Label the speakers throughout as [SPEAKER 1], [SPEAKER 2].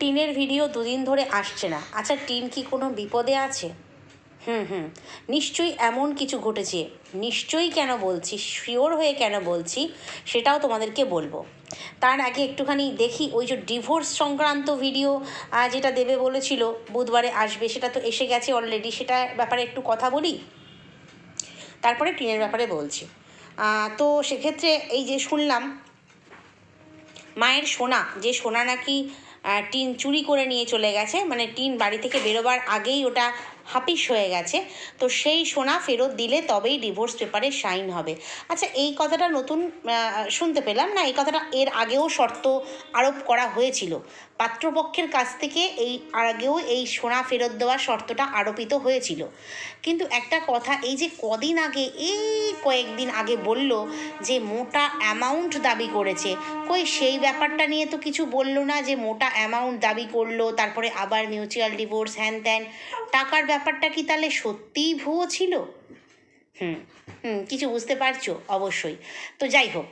[SPEAKER 1] টিনের ভিডিও দুদিন ধরে আসছে না। আচ্ছা টিন কি কোনো বিপদে আছে? হুম হুম। নিশ্চয়ই এমন কিছু ঘটেছে। নিশ্চয়ই কেন বলছি, শিওর হয়ে কেন বলছি, সেটাও তোমাদেরকে বলব। তার আগে একটুখানি দেখি, ওই যে ডিভোর্স সংক্রান্ত ভিডিও যেটা দেবে বলেছিল, বুধবারে আসবে, সেটা তো এসে গেছে অলরেডি সেটা ব্যাপারে একটু কথা বলি? তারপরে টিনের ব্যাপারে বলছি। তো সেক্ষেত্রে এই যে শুনলাম, মায়ের সোনা, যে সোনা নাকি টিন চুরি করে নিয়ে চলে গেছে। মানে টিন বাড়ি থেকে বেরোবার আগেই ওটা হাপিস হয়ে গেছে। তো সেই সোনা ফেরত দিলে তবেই ডিভোর্স পেপারে সাইন হবে। আচ্ছা এই কথাটা নতুন শুনতে পেলাম না, এই কথাটা এর আগেও শর্ত আরোপ করা হয়েছিল। পাত্রপক্ষের কাছ থেকে এই আগেও এই সোনা ফেরত দেওয়ার শর্তটা আরোপিত হয়েছিল। কিন্তু একটা কথা, এই যে কদিন আগে, এই কয়েকদিন আগে বলল যে মোটা অ্যামাউন্ট দাবি করেছে। কই, সেই ব্যাপারটা নিয়ে তো কিছু বলল না যে মোটা অ্যামাউন্ট দাবি করল, তারপরে আবার মিউচুয়াল ডিভোর্স হ্যান ত্যান, টাকার ব্যাপারটা কি তাহলে সত্যিই ভুয়ো ছিল? হুম। হুম কিছু বুঝতে পারছ অবশ্যই। তো যাই হোক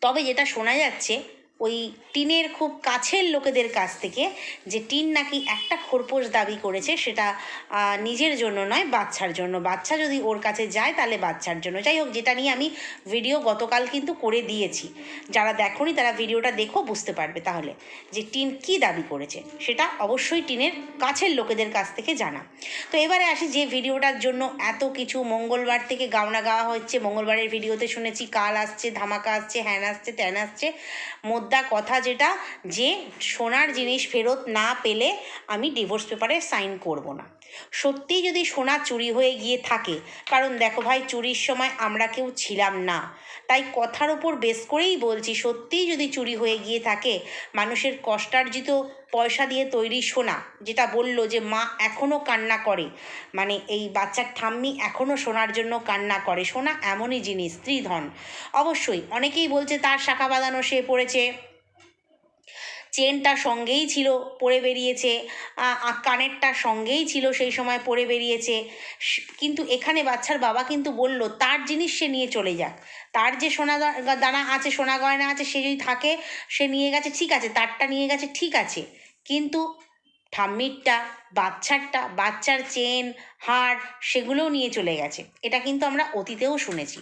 [SPEAKER 1] তবে যেটা শোনা যাচ্ছে ওই টিনের খুব কাছের লোকেদের কাছ থেকে যে টিন নাকি একটা খোরপোশ দাবি করেছে সেটা নিজের জন্য নয়, বাচ্চার জন্য। বাচ্চা যদি ওর কাছে যায় তাহলে বাচ্চার জন্য। যাই হোক, যেটা নিয়ে আমি ভিডিও গতকাল কিন্তু করে দিয়েছি। যারা দেখোনি তারা ভিডিওটা দেখো, বুঝতে পারবে তাহলে যে টিন কি দাবি করেছে। সেটা অবশ্যই টিনের কাছের লোকেদের কাছ থেকে জানা। তো এবারে আসি যে ভিডিওটার জন্য। এত কিছু মঙ্গলবার থেকে গাওনা গাওয়া হচ্ছে। মঙ্গলবারের ভিডিওতে শুনেছি, কাল আসছে, ধামাকা আসছে, হ্যান আসছে, ত্যান আসছে। মোদ্দা কথা যেটা যে সোনার জিনিস ফেরত না পেলে আমি ডিভোর্স পেপারে সাইন করব না। সত্যি যদি সোনা চুরি হয়ে গিয়ে থাকে, কারণ দেখো ভাই চুরির সময় আমরা কেউ ছিলাম না। তাই কথার ওপর বেশ করেই বলছি, সত্যিই যদি চুরি হয়ে গিয়ে থাকে, মানুষের কষ্টার্জিত পয়সা দিয়ে তৈরি সোনা, যেটা বলল যে মা এখনও কান্না করে। মানে এই বাচ্চার ঠাম্মি এখনও সোনার জন্য কান্না করে। সোনা এমনই জিনিস, স্ত্রীধন। অবশ্যই অনেকেই বলছে তার শাখা বাঁধানো সে পড়েছে। চেনটা সঙ্গেই ছিল পরে বেরিয়েছে কানেরটা সঙ্গেই ছিল সেই সময় পরে বেরিয়েছে। কিন্তু এখানে বাচ্চার বাবা কিন্তু বলল, তার জিনিস সে নিয়ে চলে যাক। তার যে সোনা দানা আছে, সোনা গয়না আছে, সে যদি থাকে, সে নিয়ে গেছে, ঠিক আছে, তারটা নিয়ে গেছে, ঠিক আছে। কিন্তু ঠাম্মিরটা, বাচ্চারটা, বাচ্চার চেন হার সেগুলোও নিয়ে চলে গেছে। এটা কিন্তু আমরা অতীতেও শুনেছি।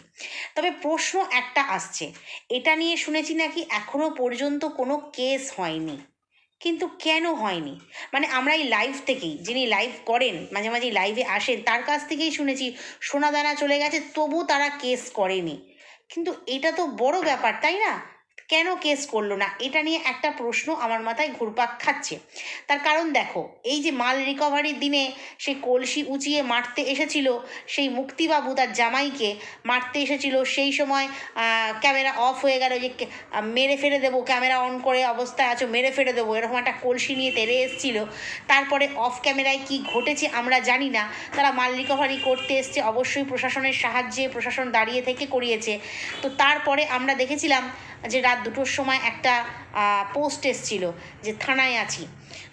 [SPEAKER 1] তবে প্রশ্ন একটা আসছে, এটা নিয়ে শুনেছি নাকি এখনও পর্যন্ত কোনো কেস হয়নি? কিন্তু কেন হয়নি? মানে আমরা এই লাইভ থেকেই, যিনি লাইভ করেন, মাঝে মাঝে লাইভে আসেন, তার কাছ থেকেই শুনেছি, সোনাদানা চলে গেছে তবু তারা কেস করেনি। কিন্তু এটা তো বড় ব্যাপার, তাই না? কেন কেস করল না? এটা নিয়ে একটা প্রশ্ন আমার মাথায় ঘুরপাক খাচ্ছে। তার কারণ দেখো, এই যে মাল রিকভারির দিনে সে কলসি উঁচিয়ে মারতে এসেছিল, সেই মুক্তিবাবু তার জামাইকে মারতে এসেছিল, সেই সময় ক্যামেরা অফ হয়ে গেল যে মেরে ফেলে দেবো ক্যামেরা অন করে অবস্থায় আছো, মেরে ফেলে দেবো, এরকম একটা কলসি নিয়ে তেড়ে এসেছিল। তারপরে অফ ক্যামেরায় কি ঘটেছে আমরা জানি না। তারা মাল রিকভারি করতে এসছে, অবশ্যই প্রশাসনের সাহায্যে প্রশাসন দাঁড়িয়ে থেকে করিয়েছে। তো তারপরে আমরা দেখেছিলাম যে রাত দুটোর সময় একটা পোস্ট এসছিল যে থানায় আছি।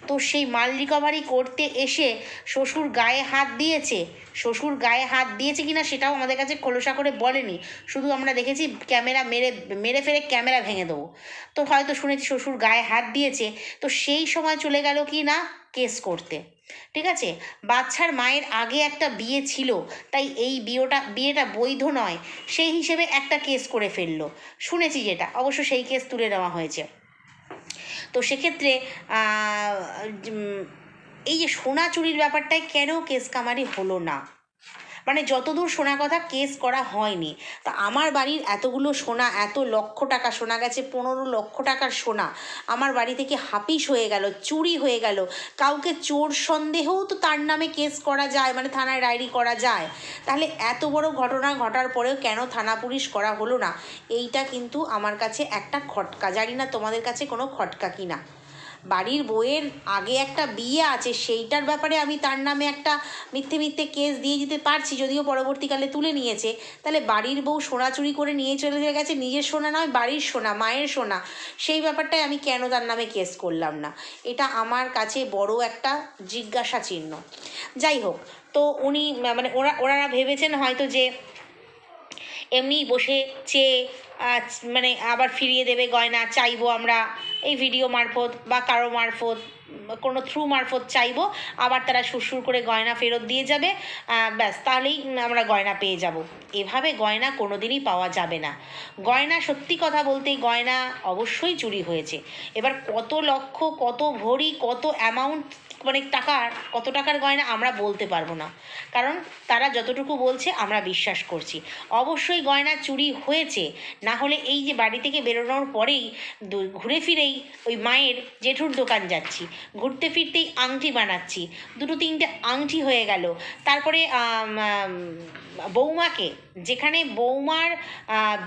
[SPEAKER 1] তো সেই মাল রিকভারি করতে এসে শ্বশুর গায়ে হাত দিয়েছে। শ্বশুর গায়ে হাত দিয়েছে কিনা সেটাও আমাদের কাছে খোলসা করে বলেনি। শুধু আমরা দেখেছি ক্যামেরা মেরে মেরে ফেরে ক্যামেরা ভেঙে দেবো। তো হয়তো শুনেছি শ্বশুর গায়ে হাত দিয়েছে। তো সেই সময় চলে গেল কি না কেস করতে। ঠিক আছে? বাচ্চার মায়ের আগে একটা বিয়ে ছিল, তাই এই বিয়েটা বিয়েটা বৈধ নয়। সেই হিসেবে একটা কেস করে ফেলল। শুনেছি যেটা, অবশ্য সেই কেস তুলে নেওয়া হয়েছে। তো সেক্ষেত্রে এই যে সোনা চুরির ব্যাপারটায় কেন কেস কামারি হলো না? মানে যতদূর সোনা কথা কেস করা হয়নি। তা আমার বাড়ির এতগুলো সোনা, এত লক্ষ টাকা সোনা গেছে, পনেরো লক্ষ টাকার সোনা, আমার বাড়ি থেকে হাপিস হয়ে গেল, চুরি হয়ে গেল। কাউকে চোর সন্দেহেও তো তার নামে কেস করা যায় মানে থানায় ডায়েরি করা যায়। তাহলে এত বড় ঘটনা ঘটার পরেও কেন থানা পুলিশ করা হলো না? এইটা কিন্তু আমার কাছে একটা খটকা। জানি না তোমাদের কাছে কোনো খটকা কি না বাড়ির বইয়ের আগে একটা বিয়ে আছে, সেইটার ব্যাপারে আমি তার নামে একটা মিথ্যে মিথ্যে কেস দিয়ে দিতে পারছি, যদিও পরবর্তীকালে তুলে নিয়েছে। তাহলে বাড়ির বউ সোনা চুরি করে নিয়ে চলে গেছে, নিজের সোনা নয়, বাড়ির সোনা, মায়ের সোনা। সেই ব্যাপারটাই আমি কেন তার নামে কেস করলাম না? এটা আমার কাছে বড় একটা জিজ্ঞাসা চিহ্ন যাই হোক, তো উনি মানে ওরা, ওনারা ভেবেছেন হয়তো যে এমনিই বসে চেয়ে মানে আবার ফিরিয়ে দেবে গয়না, চাইব আমরা এই ভিডিও মারফত বা কারও মারফত, কোনো থ্রু মারফত চাইব, আবার তারা সুরসুর করে গয়না ফেরত দিয়ে যাবে ব্যাস, তাহলেই আমরা গয়না পেয়ে যাব। এভাবে গয়না কোনোদিনই পাওয়া যাবে না। গয়না সত্যি কথা বলতে গয়না অবশ্যই চুরি হয়েছে। এবার কত লক্ষ, কত ভরি কত অ্যামাউন্ট মানে টাকার কত টাকার গয়না আমরা বলতে পারব না। কারণ তারা যতটুকু বলছে আমরা বিশ্বাস করছি। অবশ্যই গয়না চুরি হয়েছে, না হলে এই যে বাড়ি থেকে বেরোনোর পরেই ঘুরে ফিরেই ওই মায়ের জেঠুর দোকান যাচ্ছি। ঘুরতে ফিরতেই আংটি বানাচ্ছি। দুটো তিনটে আংটি হয়ে গেল। তারপরে বৌমাকে, যেখানে বৌমার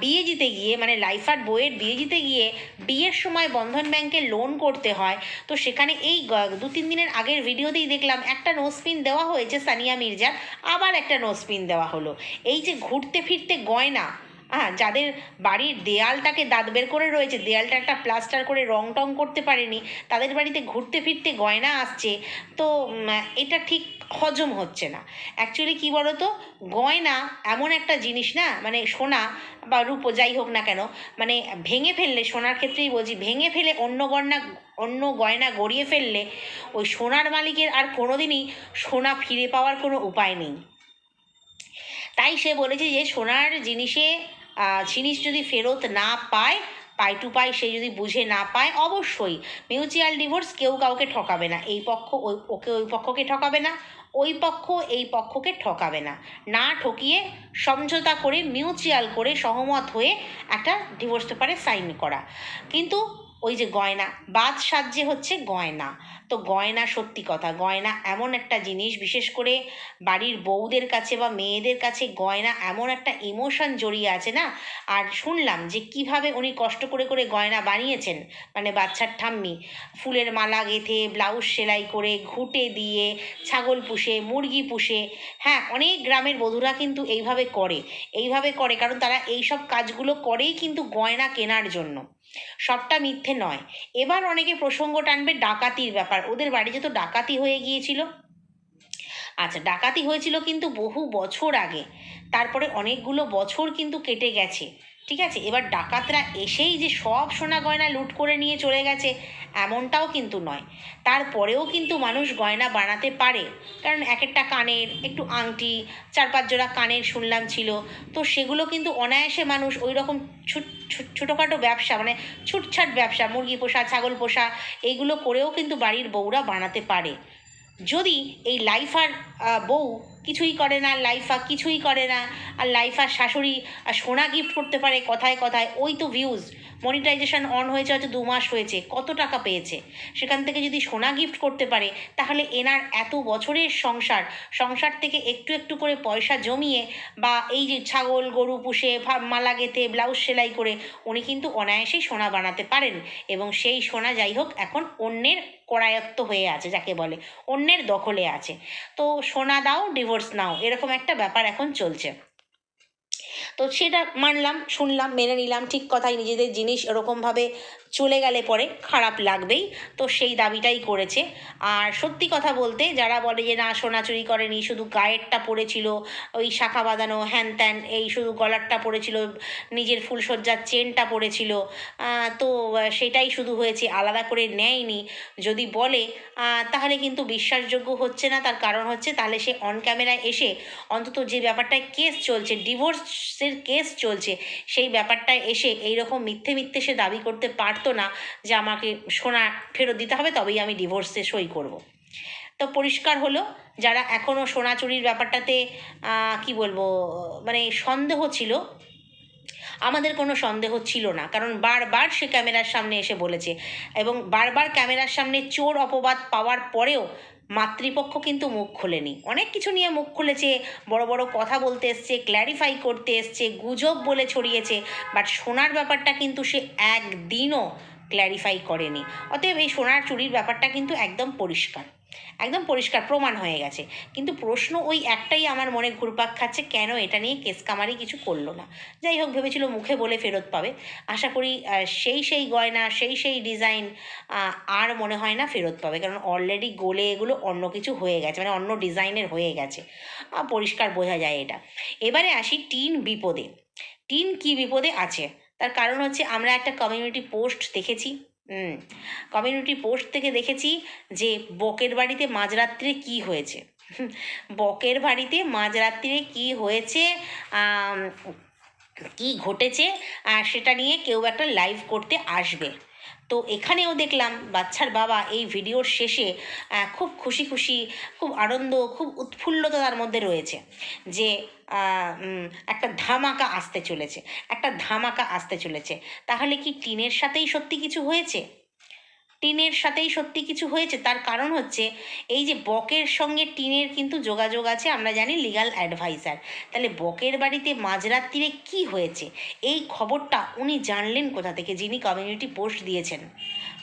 [SPEAKER 1] বিয়ে জিতে গিয়ে মানে লাইফার বইয়ের বিয়ে জিতে গিয়ে, বিয়ের সময় বন্ধন ব্যাংকে লোন করতে হয়। তো সেখানে এই দু, তিন দিনের আগের ভিডিওতেই দেখলাম একটা নোসপিন দেওয়া হয়েছে সানিয়া মির্জার, আবার একটা নোসপিন দেওয়া হলো। এই যে ঘুরতে ফিরতে গয়না হ্যাঁ যাদের বাড়ির দেয়ালটাকে দাঁত বের করে রয়েছে, দেয়ালটা একটা প্লাস্টার করে রং টং করতে পারেনি, তাদের বাড়িতে ঘুরতে ফিরতে গয়না আসছে, তো এটা ঠিক হজম হচ্ছে না। অ্যাকচুয়ালি কী বলো তো গয়না এমন একটা জিনিস না মানে সোনা বা রূপো যাই হোক না কেন মানে ভেঙে ফেললে, সোনার ক্ষেত্রেই বলছি, ভেঙে ফেলে অন্য গয়না অন্য গয়না গড়িয়ে ফেললে, ওই সোনার মালিকের আর কোনোদিনই সোনা ফিরে পাওয়ার কোনো উপায় নেই। তাই সে বলেছে যে, সোনার জিনিসে জিনিস যদি ফেরত না পায় পাই টু পাই সে যদি বুঝে না পায়, অবশ্যই মিউচুয়াল ডিভোর্স কেউ কাউকে ঠকাবে না। এই পক্ষ ওই, ওকে ওই পক্ষকে ঠকাবে না, ওই পক্ষ এই পক্ষকে ঠকাবে না। না ঠকিয়ে সমঝোতা করে মিউচুয়াল করে, সহমত হয়ে একটা ডিভোর্স পেপারে সাইন করা। কিন্তু ওই যে গয়না বাদ সাজ্যে হচ্ছে গয়না। তো গয়না সত্যি কথা, গয়না এমন একটা জিনিস, বিশেষ করে বাড়ির বউদের কাছে বা মেয়েদের কাছে গয়না এমন একটা ইমোশন জড়িয়ে আছে না? আর শুনলাম যে কীভাবে উনি কষ্ট করে করে গয়না বানিয়েছেন মানে বাচ্চার ঠাম্মি। ফুলের মালা গেঁথে ব্লাউজ সেলাই করে, ঘুটে দিয়ে, ছাগল পুষে, মুরগি পুষে। হ্যাঁ অনেক গ্রামের বধূরা কিন্তু এইভাবে করে। এইভাবে করে, কারণ তারা এই সব কাজগুলো করেই কিন্তু গয়না কেনার জন্য। সবটা মিথ্যে নয়। এবার অনেকে প্রসঙ্গ টানবে ডাকাতির ব্যাপার। ওদের বাড়িতে তো ডাকাতি হয়ে গিয়েছিল। আচ্ছা ডাকাতি হয়েছিল কিন্তু বহু বছর আগে। তারপরে অনেকগুলো বছর কিন্তু কেটে গেছে। ঠিক আছে? এবার ডাকাতরা এসেই যে সব সোনা গয়না লুট করে নিয়ে চলে গেছে, এমনটাও কিন্তু নয়। তারপরেও কিন্তু মানুষ গয়না বানাতে পারে। কারণ এক একটা কানের একটু আংটি, চার পাঁচ জোড়া কানের শুনলাম ছিল। তো সেগুলো কিন্তু অনায়াসে মানুষ ওই রকম ছুট, ছুট- ছোটোখাটো ব্যবসা মানে ছুটছাট ব্যবসা, মুরগি পোষা, ছাগল পোষা, এইগুলো করেও কিন্তু বাড়ির বউরা বানাতে পারে। যদি এই লাইফার বউ কিছুই করে না, লাইফা কিছুই করে না, আর লাইফার শাশুড়ি আর সোনা গিফট করতে পারে কথায় কথায়, ওই তো ভিউজ মনিটাইজেশন অন হয়েছে হয়তো দু মাস হয়েছে, কত টাকা পেয়েছে? সেখান থেকে যদি সোনা গিফট করতে পারে, তাহলে এনার এত বছরের সংসার সংসার থেকে একটু একটু করে পয়সা জমিয়ে, বা এই যে ছাগল, গরু পুষে মালা গেঁথে ব্লাউজ সেলাই করে, উনি কিন্তু অনায়াসেই সোনা বানাতে পারেন। এবং সেই সোনা যাই হোক, এখন অন্যের করায়ত্ত হয়ে আছে, যাকে বলে, অন্যের দখলে আছে। তো সোনা দাও ডিভোর্স নাও। এরকম একটা ব্যাপার এখন চলছে। তো সেটা মানলাম, শুনলাম, মেনে নিলাম, ঠিক কথাই, নিজেদের জিনিস এরকমভাবে চলে গেলে পরে খারাপ লাগবেই। তো সেই দাবিটাই করেছে। আর সত্যি কথা বলতে যারা বলে যে, না, সোনা চুরি করেনি, শুধু গায়েরটা পড়েছিল, ওই শাখা বাঁধানো হ্যান ত্যান, এই শুধু গলারটা পড়েছিল, নিজের ফুলসজ্জার চেনটা পড়েছিল। তো সেটাই শুধু হয়েছে, আলাদা করে নেয়নি। যদি বলে তাহলে কিন্তু বিশ্বাসযোগ্য হচ্ছে না। তার কারণ হচ্ছে, তাহলে সে অন ক্যামেরায় এসে অন্তত যে ব্যাপারটায় কেস চলছে ডিভোর্সের কেস চলছে, সেই ব্যাপারটায় এসে এইরকম মিথ্যে মিথ্যে সে দাবি করতে পারতো না যে আমাকে সোনা ফেরত দিতে হবে, তবেই আমি ডিভোর্সে সই করব। তো পরিষ্কার হলো, যারা এখনও সোনা চুরির ব্যাপারটাতে কি বলব মানে সন্দেহ ছিল আমাদের কোনো সন্দেহ ছিল না। কারণ বারবার সে ক্যামেরার সামনে এসে বলেছে এবং বারবার ক্যামেরার সামনে চোর অপবাদ পাওয়ার পরেও মাতৃপক্ষ কিন্তু মুখ খোলেনি। অনেক কিছু নিয়ে মুখ খুলেছে, বড় বড় কথা বলতে এসছে ক্ল্যারিফাই করতে এসছে, গুজব বলে ছড়িয়েছে বাট সোনার ব্যাপারটা কিন্তু সে একদিনও ক্ল্যারিফাই করেনি। অতএব এই সোনার চুরির ব্যাপারটা কিন্তু একদম পরিষ্কার। একদম পরিষ্কার প্রমাণ হয়ে গেছে। কিন্তু প্রশ্ন ওই একটাই আমার মনে ঘুরপাক খাচ্ছে, কেন এটা নিয়ে কেস কামারি কিছু করল না? যাই হোক, ভেবেছিল মুখে বলে ফেরত পাবে। আশা করি সেই সেই গয়না, সেই সেই ডিজাইন আর মনে হয় না ফেরত পাবে। কারণ অলরেডি গোলে এগুলো অন্য কিছু হয়ে গেছে মানে অন্য ডিজাইনের হয়ে গেছে। পরিষ্কার বোঝা যায় এটা। এবারে আসি টিন বিপদে। টিন কি বিপদে আছে? তার কারণ হচ্ছে আমরা একটা কমিউনিটি পোস্ট দেখেছি। কমিউনিটি পোস্ট থেকে দেখেছি যে বকের বাড়িতে মাঝরাত্রে কি হয়েছে। বকের বাড়িতে মাঝরাত্রে কি হয়েছে কি ঘটেছে সেটা নিয়ে কেউ একটা লাইভ করতে আসবে। তো এখানেও দেখলাম বাচ্চার বাবা এই ভিডিওর শেষে খুব খুশি খুশি, খুব আনন্দ, খুব উৎফুল্লতা তার মধ্যে রয়েছে যে একটা ধামাকা আসতে চলেছে, একটা ধামাকা আসতে চলেছে। তাহলে কি টিনের সাথেই সত্যি কিছু হয়েছে? টিনের সাথেই সত্যি কিছু হয়েছে। তার কারণ হচ্ছে, এই যে বকের সঙ্গে টিনের কিন্তু যোগাযোগ আছে, আমরা জানি লিগাল অ্যাডভাইজার তাহলে বকের বাড়িতে মাঝরাত্রিরে কি হয়েছে? এই খবরটা উনি জানলেন কোথা থেকে? যিনি কমিউনিটি পোস্ট দিয়েছেন।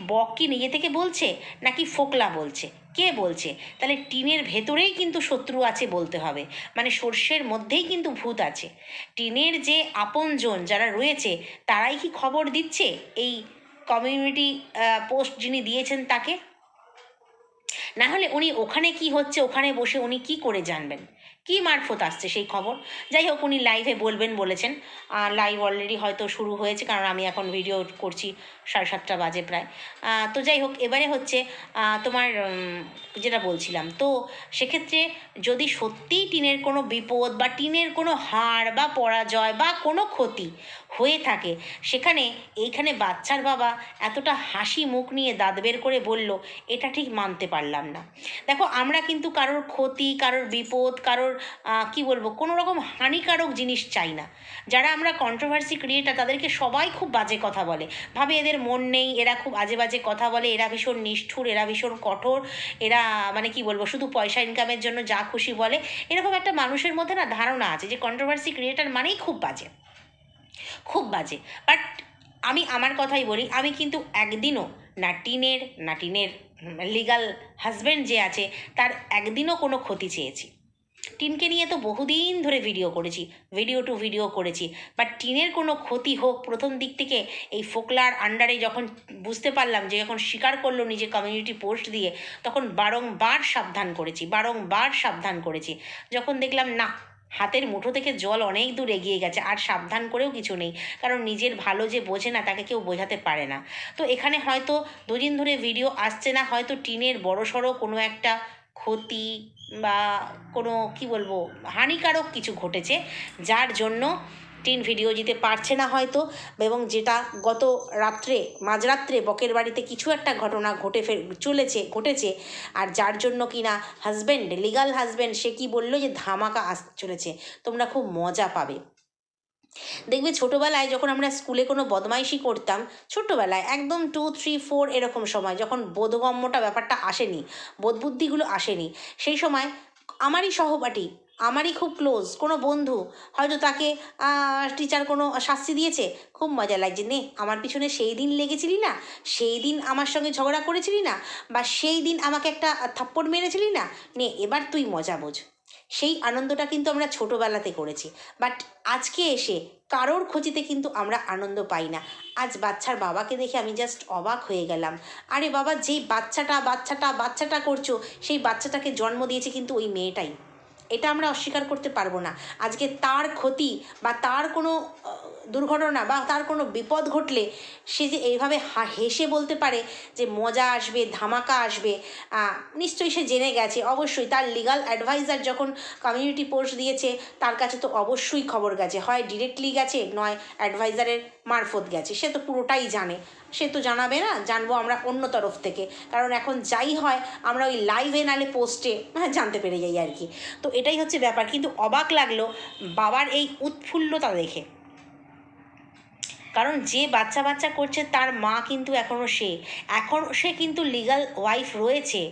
[SPEAKER 1] বক কি নিজে থেকে বলছে, নাকি ফোকলা বলছে? কে বলছে? তাহলে টিনের ভেতরেই কিন্তু শত্রু আছে বলতে হবে। মানে সর্ষের মধ্যেই কিন্তু ভূত আছে। টিনের যে আপনজন যারা রয়েছে, তারাই কি খবর দিচ্ছে? এই কমিউনিটি পোস্ট যিনি দিয়েছেন তাকে। না হলে উনি ওখানে কি হচ্ছে, ওখানে বসে উনি কি করে জানবেন? কি মারফত আসছে সেই খবর? যাই হোক, উনি লাইভে বলবেন, বলেছেন। লাইভ অলরেডি হয়তো শুরু হয়েছে, কারণ আমি এখন ভিডিও করছি সাড়ে সাতটা বাজে প্রায়। তো যাই হোক, এবারে হচ্ছে তোমার যেটা বলছিলাম, তো সেক্ষেত্রে যদি সত্যিই টিনের কোনো বিপদ বা টিনের কোনো হার বা পরাজয় বা কোনো ক্ষতি হয়ে থাকে। সেখানে এইখানে বাচ্চার বাবা এতটা হাসি মুখ নিয়ে দাঁত বের করে বলল, এটা ঠিক মানতে পারলাম না। দেখো, আমরা কিন্তু কারোর ক্ষতি, কারোর বিপদ, কারোর কি বলব, কোনো রকম হানিকারক জিনিস চাই না। যারা আমরা কন্ট্রোভার্সি ক্রিয়েটার তাদেরকে সবাই খুব বাজে কথা বলে। ভাবে এদের মন নেই, এরা খুব আজে বাজে কথা বলে, এরা ভীষণ নিষ্ঠুর, এরা ভীষণ কঠোর, এরা মানে কি বলব, শুধু পয়সা ইনকামের জন্য যা খুশি বলে। এরকম একটা মানুষের মধ্যে না ধারণা আছে যে কন্ট্রোভার্সি ক্রিয়েটার মানেই খুব বাজে। খুব বাজে। বাট আমি আমার কথাই বলি, আমি কিন্তু একদিনও না টিনের না টিনের লিগাল হাজব্যান্ড যে আছে, তার একদিনও কোনো ক্ষতি চেয়েছি। টিনকে নিয়ে তো বহুদিন ধরে ভিডিও করেছি ভিডিও টু ভিডিও করেছি। বাট টিনের কোনো ক্ষতি হোক, প্রথম দিক থেকে এই ফোকলার আন্ডারে যখন বুঝতে পারলাম যে যখন স্বীকার করল নিজে কমিউনিটি পোস্ট দিয়ে, তখন বারংবার সাবধান করেছি, বারংবার সাবধান করেছি। যখন দেখলাম না হাতের মুঠো থেকে জল অনেক দূর এগিয়ে গেছে, আর সাবধান করেও কিছু নেই। কারণ নিজের ভালো যে বোঝে না, তাকে কেউ বোঝাতে পারে না। তো এখানে হয়তো দুদিন ধরে ভিডিও আসছে না, হয়তো টিনের বড় সড়ো কোনো একটা ক্ষতি বা কোনো, কি বলব, হানিকারক কিছু ঘটেছে, যার জন্য টিন ভিডিও দিতে পারছে না হয়তো, এবং যেটা গত রাত্রে, মাঝরাত্রে বকের বাড়িতে কিছু একটা ঘটনা ঘটে ফের, চলেছে, ঘটেছে, আর যার জন্য কিনা হাজব্যান্ড লিগাল হাজব্যান্ড সে কি বলল যে ধামাকা আস, চলেছে। তোমরা খুব মজা পাবে। দেখবে ছোটোবেলায় যখন আমরা স্কুলে কোনো বদমাইশি করতাম ছোট্টবেলায় একদম টু থ্রি ফোর এরকম সময় যখন বোধগম্যটা ব্যাপারটা আসেনি, বোধবুদ্ধিগুলো আসেনি, সেই সময় আমারই সহপাঠী আমারই খুব ক্লোজ কোনো বন্ধু, হয়তো তাকে টিচার কোনো শাস্তি দিয়েছে, খুব মজা লাগছে। নে, আমার পিছনে সেই দিন লেগেছিলি না? সেই দিন আমার সঙ্গে ঝগড়া করেছিলি না? বা সেই দিন আমাকে একটা থাপ্পড় মেরেছিলি না? নে, এবার তুই মজা বোঝ। সেই আনন্দটা কিন্তু আমরা ছোটোবেলাতে করেছি। বাট আজকে এসে কারোর খোঁজিতে কিন্তু আমরা আনন্দ পাই না। আজ বাচ্চার বাবাকে দেখে আমি জাস্ট অবাক হয়ে গেলাম। আরে বাবা, যেই বাচ্চাটা বাচ্চাটা বাচ্চাটা করছ, সেই বাচ্চাটাকে জন্ম দিয়েছে কিন্তু ওই মেয়েটাই। এটা আমরা অস্বীকার করতে পারব না। আজকে তার ক্ষতি বা তার কোনো দুর্ঘটনা বা তার কোনো বিপদ ঘটলে সে যে এইভাবে হেসে বলতে পারে যে মজা আসবে, ধামাকা আসবে নিশ্চয়ই সে জেনে গেছে। অবশ্যই তার লিগাল অ্যাডভাইজার যখন কমিউনিটি পোস্ট দিয়েছে, তার কাছে তো অবশ্যই খবর গেছে। হয় ডিরেক্টলি গেছে, নয় অ্যাডভাইজারের মারফত গেছে। সে তো পুরোটাই জানে। সে তো জানাবে না, জানব আমরা অন্য তরফ থেকে। কারণ এখন যাই হয়, আমরা ওই লাইভে নালে পোস্টে হ্যাঁ জানতে পেরে যাই আর কি। তো এটাই হচ্ছে ব্যাপার। কিন্তু অবাক লাগল বাবার এই উৎফুল্লতা দেখে। কারণ যে বাচ্চা বাচ্চা করছে, তার মা কিন্তু এখনও সে। এখন সে কিন্তু লিগাল ওয়াইফ রয়েছে।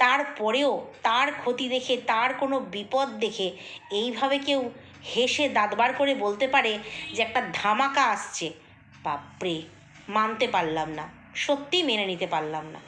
[SPEAKER 1] তারপরেও তার ক্ষতি দেখে, তার কোনো বিপদ দেখে এইভাবে কেউ হেসে দাঁতবার করে বলতে পারে যে একটা ধামাকা আসছে। বাপরে, মানতে পারলাম না। সত্যি মেনে নিতে পারলাম না।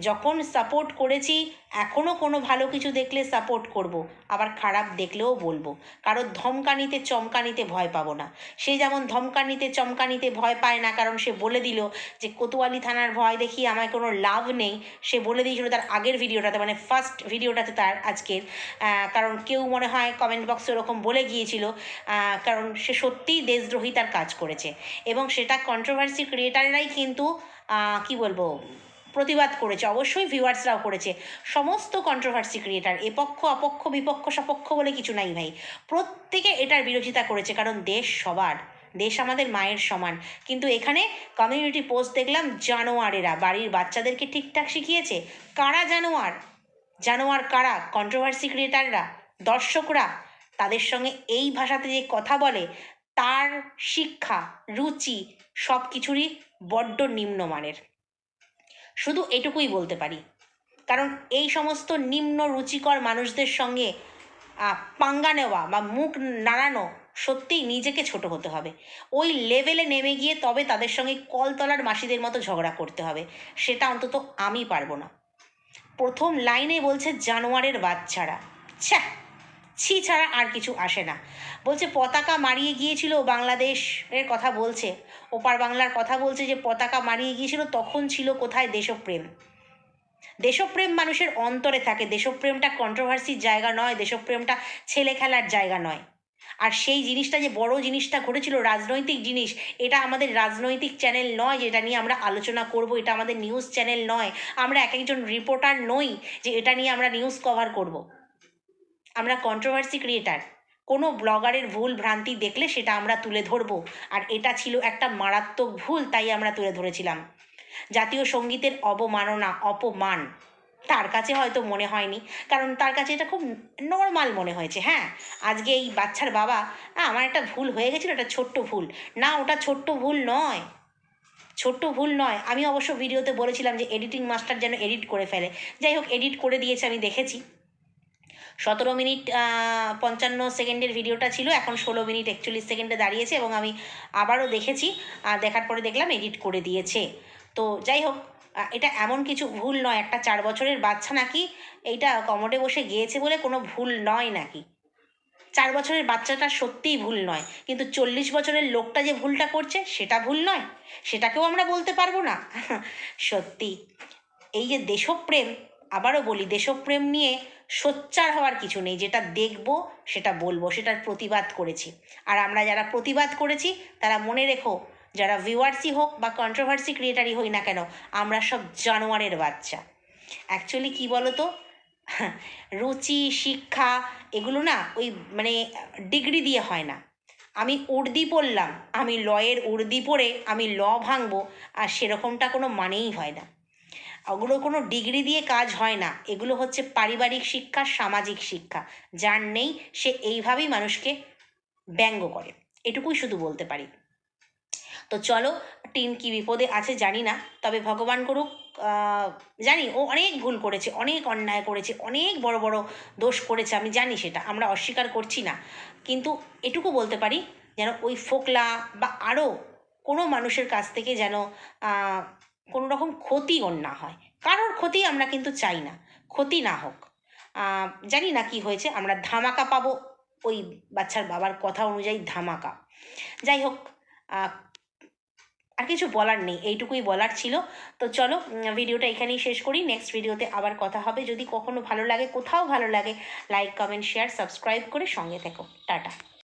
[SPEAKER 1] যখন সাপোর্ট করেছি এখনও কোনো ভালো কিছু দেখলে সাপোর্ট করব। আবার খারাপ দেখলেও বলব। কারণ ধমকানিতে, চমকানিতে ভয় পাবো না। সে যেমন ধমকানিতে, চমকানিতে ভয় পায় না, কারণ সে বলে দিল যে, কোতোয়ালি থানার ভয় দেখিয়ে আমায় কোনো লাভ নেই। সে বলে দিয়েছিল তার আগের ভিডিওটাতে মানে ফার্স্ট ভিডিওটাতে তার আজকের। কারণ কেউ মনে হয় কমেন্ট বক্সে ওরকম বলে গিয়েছিল। কারণ সে সত্যিই দেশদ্রোহী তার কাজ করেছে। এবং সেটা কন্ট্রোভার্সি ক্রিয়েটাররাই কিন্তু কি বলব প্রতিবাদ করেছে, অবশ্যই ভিউয়ার্সরাও করেছে। সমস্ত কন্ট্রোভার্সি ক্রিয়েটার এপক্ষ, অপক্ষ, বিপক্ষ, সপক্ষ বলে কিছু নাই ভাই। প্রত্যেকে এটার বিরোধিতা করেছে, কারণ দেশ সবার, দেশ আমাদের মায়ের সমান। কিন্তু এখানে কমিউনিটি পোস্ট দেখলাম, জানোয়ারেরা, বাড়ির বাচ্চাদেরকে ঠিকঠাক শিখিয়েছে। কারা জানোয়ার? জানোয়ার কারা? কন্ট্রোভার্সি ক্রিয়েটাররা দর্শকরা, তাদের সঙ্গে এই ভাষাতে যে কথা বলে, তার শিক্ষা, রুচি সব কিছুরই বড্ড নিম্নমানের। শুধু এটুকুই বলতে পারি। কারণ এই সমস্ত নিম্ন রুচিকর মানুষদের সঙ্গে পাঙ্গা নেওয়া বা মুখ নাড়ানো সত্যিই নিজেকে ছোট হতে হবে। ওই লেভেলে নেমে গিয়ে তবে তাদের সঙ্গে কলতলার মাসিদের মতো ঝগড়া করতে হবে, সেটা অন্তত আমি পারব না। প্রথম লাইনে বলছে জানোয়ারের বাচ্চারা। ছ্যা! ছি ছাড়া আর কিছু আসে না। বলছে, পতাকা মারিয়ে গিয়েছিল, বাংলাদেশের কথা বলছে। ওপার বাংলার কথা বলছে যে, পতাকা মারিয়ে গিয়েছিল, তখন ছিল কোথায় দেশপ্রেম? দেশপ্রেম মানুষের অন্তরে থাকে। দেশপ্রেমটা কন্ট্রোভার্সির জায়গা নয়, দেশপ্রেমটা ছেলে খেলার জায়গা নয়। আর সেই জিনিসটা যে, বড় জিনিসটা ঘটেছিল, রাজনৈতিক জিনিস, এটা আমাদের রাজনৈতিক চ্যানেল নয় যেটা নিয়ে আমরা আলোচনা করব, এটা আমাদের নিউজ চ্যানেল নয়। আমরা এক একজন রিপোর্টার নই যে, এটা নিয়ে আমরা নিউজ কভার করব। আমরা কন্ট্রোভার্সি ক্রিয়েটার কোনো ব্লগারের ভুল ভ্রান্তি দেখলে সেটা আমরা তুলে ধরবো। আর এটা ছিল একটা মারাত্মক ভুল তাই আমরা তুলে ধরেছিলাম। জাতীয় সঙ্গীতের অবমাননা অপমান তার কাছে হয়তো মনে হয়নি কারণ তার কাছে এটা খুব নর্মাল মনে হয়েছে হ্যাঁ? আজকে এই বাচ্চার বাবা "আ, আমার একটা ভুল হয়ে গেছিল একটা ছোট্ট ভুল। না ওটা ছোট্ট ভুল নয়। ছোট্ট ভুল নয়। আমি অবশ্য ভিডিওতে বলেছিলাম যে এডিটিং মাস্টার যেন এডিট করে ফেলে। যাই হোক এডিট করে দিয়েছে আমি দেখেছি। সতেরো মিনিট পঞ্চান্ন সেকেন্ডের ভিডিওটা ছিল, এখন ষোলো মিনিট একচল্লিশ সেকেন্ডে দাঁড়িয়েছে এবং আমি আবারও দেখেছি দেখার পরে দেখলাম এডিট করে দিয়েছে। তো যাই হোক এটা এমন কিছু ভুল নয়, একটা চার বছরের বাচ্চা নাকি এইটা কমোডে বসে গিয়েছে বলে কোনো ভুল নয় নাকি? চার বছরের বাচ্চাটা সত্যিই ভুল নয়, কিন্তু চল্লিশ বছরের লোকটা যে ভুলটা করছে সেটা ভুল নয়, সেটাকেও আমরা বলতে পারব না। সত্যি, এই যে দেশপ্রেম, আবারও বলি, দেশপ্রেম নিয়ে সোচ্চার হওয়ার কিছু নেই, যেটা দেখব, সেটা বলব, সেটার প্রতিবাদ করেছি। আর আমরা যারা প্রতিবাদ করেছি, তারা মনে রেখো, যারা ভিউয়ার্সই হোক বা কন্ট্রোভার্সি ক্রিয়েটারই হই না কেন, আমরা সব জানোয়ারের বাচ্চা। অ্যাকচুয়ালি কী বলো তো রুচি, শিক্ষা, এগুলো না ওই মানে ডিগ্রি দিয়ে হয় না। আমি উর্দি পড়লাম, আমি লয়ের উর্দি পড়ে আমি ল ভাঙবো, আর সেরকমটা কোনো মানেই হয় না। ওগুলো কোনো ডিগ্রি দিয়ে কাজ হয় না। এগুলো হচ্ছে পারিবারিক শিক্ষা, সামাজিক শিক্ষা। যার নেই, সে এইভাবেই মানুষকে ব্যঙ্গ করে। এটুকুই শুধু বলতে পারি। তো চলো, টিন কি বিপদে আছে জানি না, তবে ভগবান করুক জানি, ও অনেক ভুল করেছে, অনেক অন্যায় করেছে, অনেক বড় বড় দোষ করেছে, আমি জানি সেটা, আমরা অস্বীকার করছি না। কিন্তু এটুকু বলতে পারি, যেন ওই ফোকলা বা আরও কোনো মানুষের কাছ থেকে যেন কোনো রকম ক্ষতি ওর না হয়। কারোর ক্ষতি আমরা কিন্তু চাই না। ক্ষতি না হোক। জানি না কি হয়েছে, আমরা ধামাকা পাবো ওই বাচ্চার বাবার কথা অনুযায়ী ধামাকা। যাই হোক আর কিছু বলার নেই, এইটুকুই বলার ছিল। তো চলো ভিডিওটা এখানেই শেষ করি। নেক্সট ভিডিওতে আবার কথা হবে। যদি কখনো ভালো লাগে, কোথাও ভালো লাগে লাইক কমেন্ট শেয়ার সাবস্ক্রাইব করে সঙ্গে থেকো। টাটা।